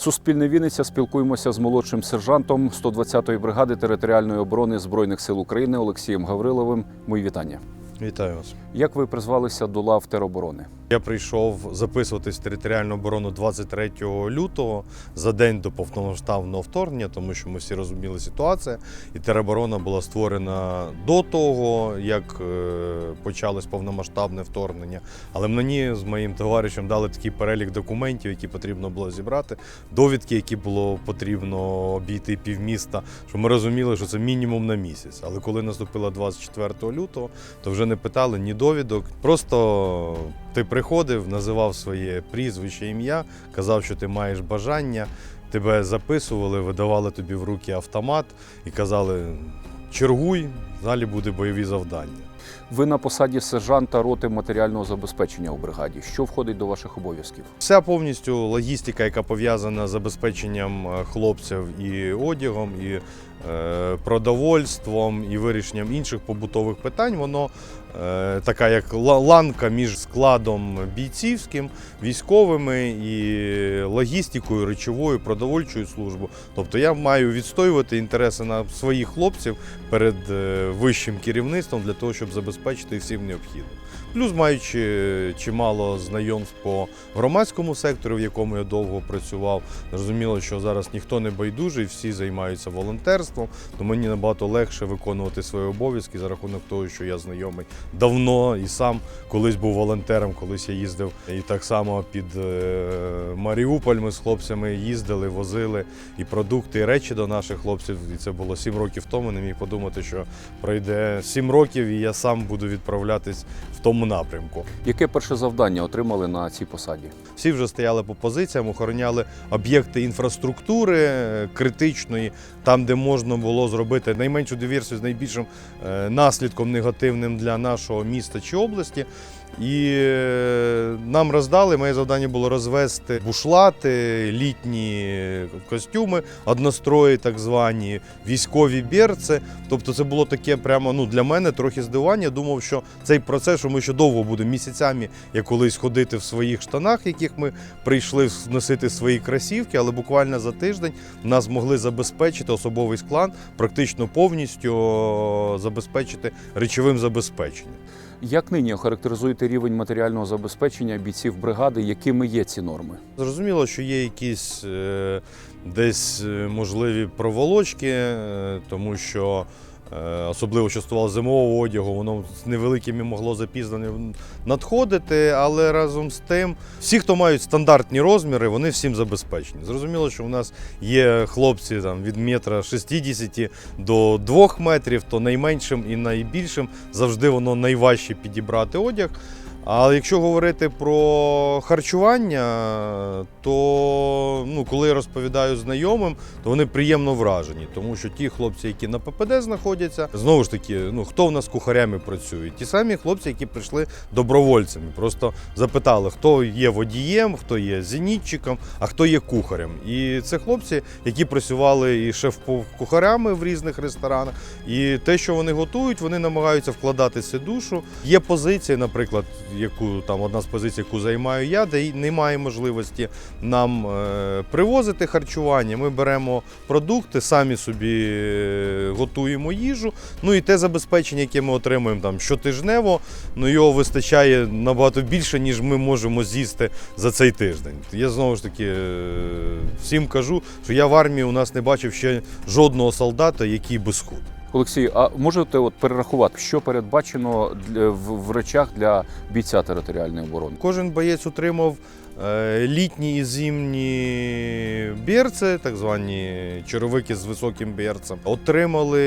Суспільне Вінниця спілкуємося з молодшим сержантом 120-ї бригади територіальної оборони Збройних сил України Олексієм Гавриловим. Мої вітання. Вітаю вас. Як ви призвалися до лав тероборони? Я прийшов записуватись в територіальну оборону 23 лютого за день до повномасштабного вторгнення, тому що ми всі розуміли ситуацію, і тероборона була створена до того, як е, почалось повномасштабне вторгнення. Але мені з моїм товаришем дали такий перелік документів, які потрібно було зібрати, довідки, які було потрібно обійти півміста, щоб ми розуміли, що це мінімум на місяць. Але коли наступило 24 лютого, то вже не питали ні довідок. Просто ти приходив, називав своє прізвище, ім'я, казав, що ти маєш бажання. Тебе записували, видавали тобі в руки автомат і казали: чергуй, далі буде бойові завдання. Ви на посаді сержанта роти матеріального забезпечення у бригаді. Що входить до ваших обов'язків? Вся повністю логістика, яка пов'язана з забезпеченням е, хлопців і одягом, і е, продовольством, і вирішенням інших побутових питань, воно така як ланка між складом бійцівським, військовими і логістикою, речовою, продовольчою службою. Тобто я маю відстоювати інтереси на своїх хлопців перед е, вищим керівництвом для того, щоб забезпечити всім необхідним. Плюс маючи чимало знайомств по громадському сектору, в якому я довго працював, зрозуміло, що зараз ніхто не байдужий, всі займаються волонтерством, то мені набагато легше виконувати свої обов'язки за рахунок того, що я знайомий давно і сам колись був волонтером, колись я їздив і так само під е, Маріуполь. Ми з хлопцями їздили, возили і продукти, і речі до наших хлопців. І це було сім років тому. Не міг подумати, що пройде сім років, і я сам буду відправлятись в тому напрямку. Яке перше завдання отримали на цій посаді? Всі вже стояли по позиціям, охороняли об'єкти інфраструктури е, критичної, там, де можна було зробити найменшу диверсію з найбільшим е, наслідком негативним для нашого міста чи області. І е, нам роздали. Моє завдання було розвести бушлати, літні костюми, однострої, так звані, військові берці. Тобто, це було таке прямо ну для мене трохи здивування. Думав, що цей процес, що ми ще довго будемо місяцями, як колись ходити в своїх штанах, яких ми прийшли носити свої кросівки, але буквально за тиждень нас змогли забезпечити особовий склад, практично повністю забезпечити речовим забезпеченням. Як нині охарактеризуєте рівень матеріального забезпечення бійців бригади? Якими є ці норми? Зрозуміло, що є якісь е, десь е, можливі проволочки, е, тому що. Е, Особливо що стосувало зимового одягу, воно з невеликими могло запізнено надходити, але разом з тим, всі, хто мають стандартні розміри, вони всім забезпечені. Зрозуміло, що в нас є хлопці там, від метра 60 до 2 метрів, то найменшим і найбільшим завжди воно найважче підібрати одяг. Але якщо говорити про харчування, то ну, коли я розповідаю знайомим, то вони приємно вражені, тому що ті хлопці, які на ППД знаходяться, знову ж таки, ну хто в нас кухарями працює? Ті самі хлопці, які прийшли добровольцями, просто запитали, хто є водієм, хто є зенітчиком, а хто є кухарем. І це хлопці, які працювали і шеф-кухарями в різних ресторанах. І те, що вони готують, вони намагаються вкладатися душу. Є позиції, наприклад, яку там одна з позицій, яку займаю я, де немає можливості нам е, привозити харчування. Ми беремо продукти, самі собі е, готуємо їжу. Ну і те забезпечення, яке ми отримуємо там щотижнево, ну його вистачає набагато більше, ніж ми можемо з'їсти за цей тиждень. Я знову ж таки е, всім кажу, що я в армії у нас не бачив ще жодного солдата, який без худ. Олексій, а можете от перерахувати, що передбачено для, в, речах для бійця територіальної оборони? Кожен боєць отримав літні і зимні берці, так звані черевики з високим берцем. Отримали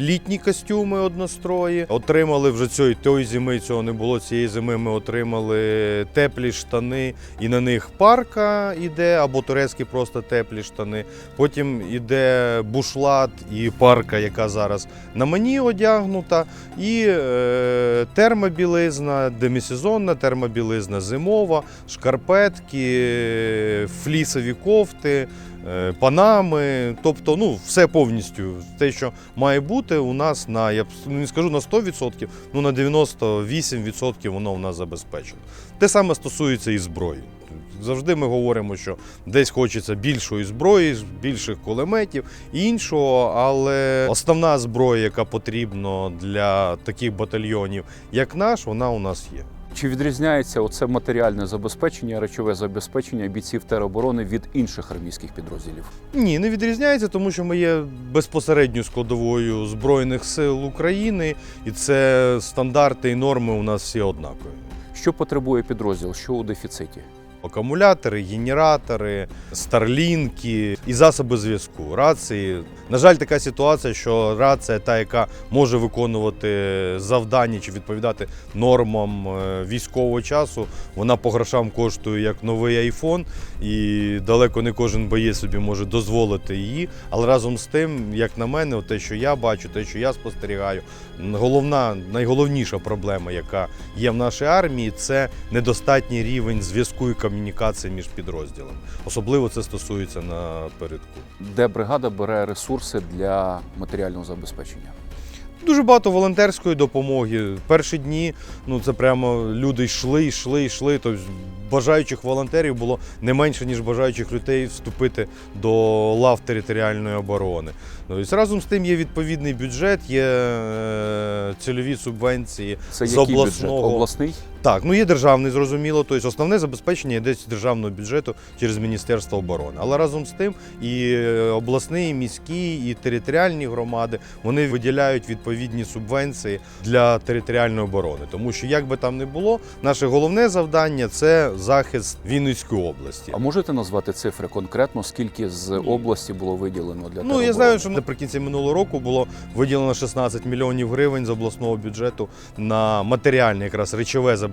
літні костюми однострої. Отримали вже цієї тої зими, цього не було цієї зими. Ми отримали теплі штани, і на них парка іде, або турецькі просто теплі штани. Потім іде бушлат і парка, яка зараз на мені одягнута, і е, термобілизна, демісезонна, термобілизна зимова, шкарпетки, флісові кофти, е, панами. Тобто, ну, все повністю те, що має бути у нас на, я б не скажу на 100%, ну на 98% воно у нас забезпечено. Те саме стосується і зброї. завжди ми говоримо, що десь хочеться більшої зброї, більших кулеметів, іншого, але основна зброя, яка потрібна для таких батальйонів, як наш, вона у нас є. Чи відрізняється оце матеріальне забезпечення, речове забезпечення бійців тероборони від інших армійських підрозділів? Ні, не відрізняється, тому що ми є безпосередньо складовою Збройних сил України, і це стандарти і норми у нас всі однакові. Що потребує підрозділ? Що у дефіциті? Акумулятори, генератори, старлінки і засоби зв'язку, рації. На жаль, така ситуація, що рація, та, яка може виконувати завдання чи відповідати нормам е, військового часу, вона по грошам коштує як новий айфон, і далеко не кожен боєць собі може дозволити її. Але разом з тим, як на мене, те, що я бачу, те, що я спостерігаю, головна, найголовніша проблема, яка є в нашій армії, це недостатній рівень зв'язку і комунікації між підрозділами. Особливо це стосується напередку. Де бригада бере ресурси для матеріального забезпечення? Дуже багато волонтерської допомоги. Перші дні ну це прямо люди йшли, йшли, йшли. Тобто бажаючих волонтерів було не менше, ніж бажаючих людей вступити до лав територіальної оборони. Тобто, разом з тим є відповідний бюджет, є е, цільові субвенції. Це З який обласного. бюджет? Обласний? Так, ну є державний, зрозуміло. Тобто основне забезпечення йде з державного бюджету через Міністерство оборони. Але разом з тим і е, обласні, і міські, і територіальні громади вони виділяють відповідні субвенції для територіальної оборони. Тому що, як би там не було, наше головне завдання це захист Вінницької області. А можете назвати цифри конкретно, скільки з області було виділено для Ну, я знаю, що наприкінці минулого року було виділено 16 мільйонів гривень з обласного бюджету на матеріальне якраз речове забезпечення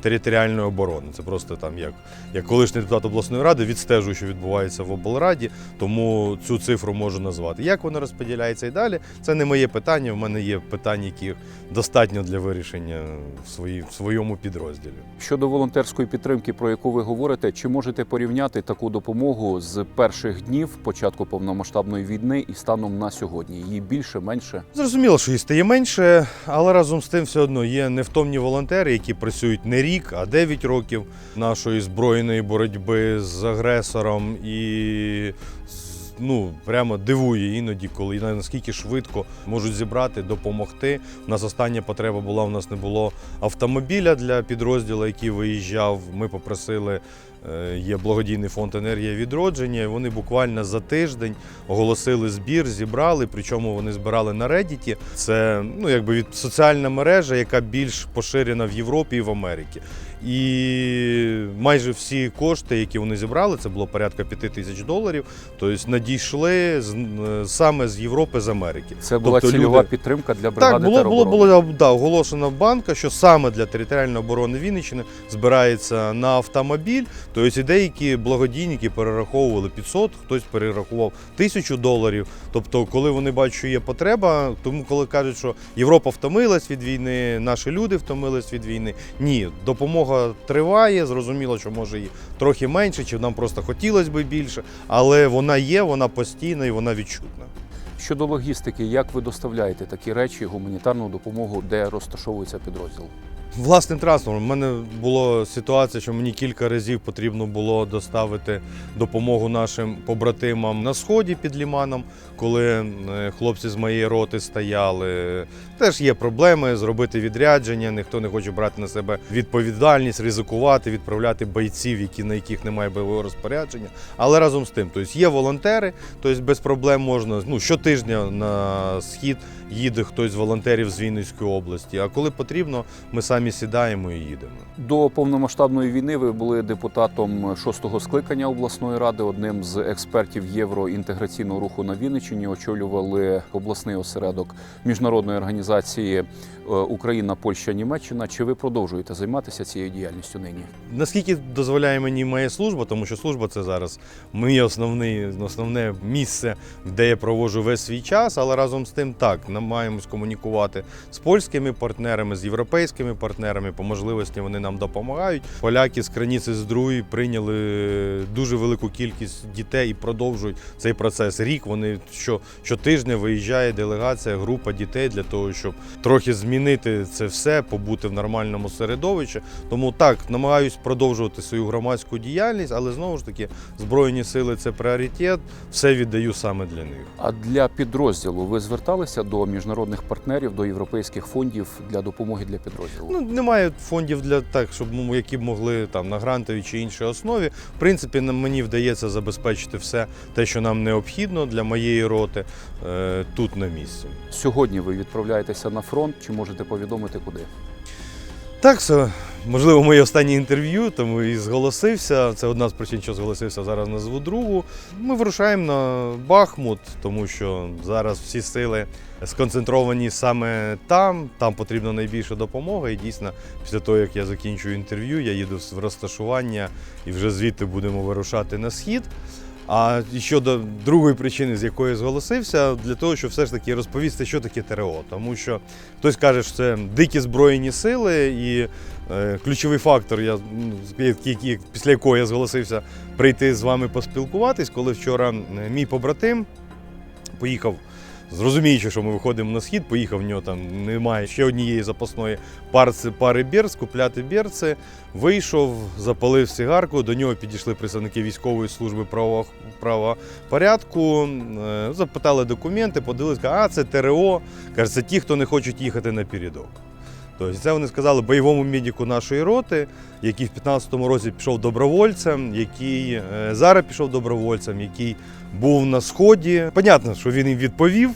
територіальної оборони. Це просто там як, як колишній депутат обласної ради відстежую, що відбувається в облраді, тому цю цифру можу назвати. Як воно розподіляється і далі, це не моє питання. В мене є питання, яких достатньо для вирішення в, свої, в своєму підрозділі. Щодо волонтерської підтримки, про яку ви говорите, чи можете порівняти таку допомогу з перших днів початку повномасштабної війни і станом на сьогодні? Її більше, менше? Зрозуміло, що її стає менше, але разом з тим все одно є невтомні волонтери, які працюють не рік, а 9 років нашої збройної боротьби з агресором і. з- Ну, прямо дивує іноді, коли наскільки швидко можуть зібрати, допомогти. У нас остання потреба була, у нас не було автомобіля для підрозділу, який виїжджав. Ми попросили, е, є благодійний фонд енергія відродження, і вони буквально за тиждень оголосили збір, зібрали. Причому вони збирали на Reddit. Це ну, якби від соціальна мережа, яка більш поширена в Європі і в Америці. І майже всі кошти, які вони зібрали, це було порядка 5 тисяч доларів. Тобто надійшли з, саме з Європи, з Америки. Це була Тобто цільова люди- підтримка для бригади Так, було, було, було да, оголошено банка, що саме для територіальної оборони Вінниччини збирається на автомобіль. Тобто і деякі благодійники перераховували 500, хтось перерахував 1000 доларів. Тобто, коли вони бачать, що є потреба, тому коли кажуть, що Європа втомилась від війни, наші люди втомились від війни. Ні, допомога триває. Зрозуміло, що може і трохи менше, чи нам просто хотілося б більше, але вона є, вона постійна і вона відчутна. Щодо логістики, як ви доставляєте такі речі, гуманітарну допомогу, де розташовується підрозділ? Власним транспортом. У мене була ситуація, що мені кілька разів потрібно було доставити допомогу нашим побратимам на сході під Ліманом, коли е, хлопці з моєї роти стояли. Теж є проблеми зробити відрядження. Ніхто не хоче брати на себе відповідальність, ризикувати, відправляти бойців, які на яких немає бойового розпорядження. Але разом з тим, тобто є волонтери, тобто без проблем можна ну щотижня на схід їде хтось з волонтерів з Вінницької області. А коли потрібно, ми самі сідаємо і їдемо. До повномасштабної війни ви були депутатом шостого скликання обласної ради, одним з експертів євроінтеграційного руху на Вінниччині, очолювали обласний осередок міжнародної організації е, Україна, Польща, Німеччина. Чи ви продовжуєте займатися цією діяльністю нині? Наскільки дозволяє мені моя служба, тому що служба це зараз моє основне, основне місце, де я проводжу весь свій час, але разом з тим так, намагаємось комунікувати з польськими партнерами, з європейськими партнерами. По можливості вони нам допомагають. Поляки з краніці з другої прийняли дуже велику кількість дітей і продовжують цей процес. Рік вони що, щотижня виїжджає делегація, група дітей для того, щоб трохи змінити це все, побути в нормальному середовищі. Тому так намагаюсь продовжувати свою громадську діяльність, але знову ж таки збройні сили це пріоритет. Все віддаю саме для них. А для підрозділу ви зверталися до міжнародних партнерів, до європейських фондів для допомоги для підрозділу? Ну, немає фондів для так, щоб які б могли там на грантовій чи іншій основі. В принципі, мені вдається забезпечити все те, що нам необхідно для моєї роти е, тут на місці. Сьогодні ви відправляєтеся на фронт. Чи можете повідомити куди? Так, це можливо моє останнє інтерв'ю, тому і зголосився. Це одна з причин, що зголосився зараз назву другу. Ми вирушаємо на Бахмут, тому що зараз всі сили сконцентровані саме там. Там потрібна найбільша допомога. І дійсно, після того, як я закінчую інтерв'ю, я їду в розташування і вже звідти будемо вирушати на схід. А щодо другої причини, з якої зголосився, для того, щоб все ж таки розповісти, що таке ТРО. Тому що хтось каже, що це дикі збройні сили, і е, ключовий фактор, я, ну, який- після якого я зголосився прийти з вами поспілкуватись, коли вчора е, мій побратим поїхав. Зрозуміючи, що ми виходимо на схід, поїхав в нього там немає ще однієї запасної парці, пари берц, купляти берци. Вийшов, запалив сигарку. До нього підійшли представники військової служби право, правопорядку, е, запитали документи, подивилися, а це ТРО. Каже, це ті, хто не хочуть їхати на передок. Тобто це вони сказали бойовому медику нашої роти, який в 15-му році пішов добровольцем, який е, зараз пішов добровольцем, який був на сході. Понятно, що він їм відповів.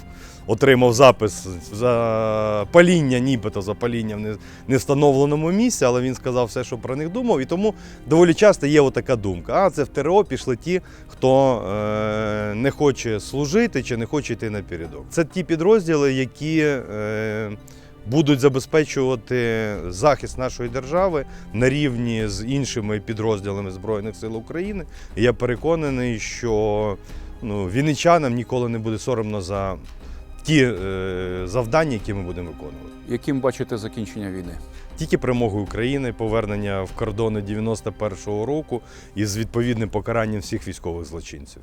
Отримав запис за паління, нібито за паління в не- невстановленому місці, але він сказав все, що про них думав. І тому доволі часто є отака думка: а це в ТРО пішли ті, хто е, не хоче служити чи не хоче йти на передок. Це ті підрозділи, які е, будуть забезпечувати захист нашої держави на рівні з іншими підрозділами Збройних сил України. І я переконаний, що ну, вінничанам ніколи не буде соромно за ті е, завдання, які ми будемо виконувати. Яким бачите закінчення війни? Тільки перемогою України, повернення в кордони 91-го року і з відповідним покаранням всіх військових злочинців.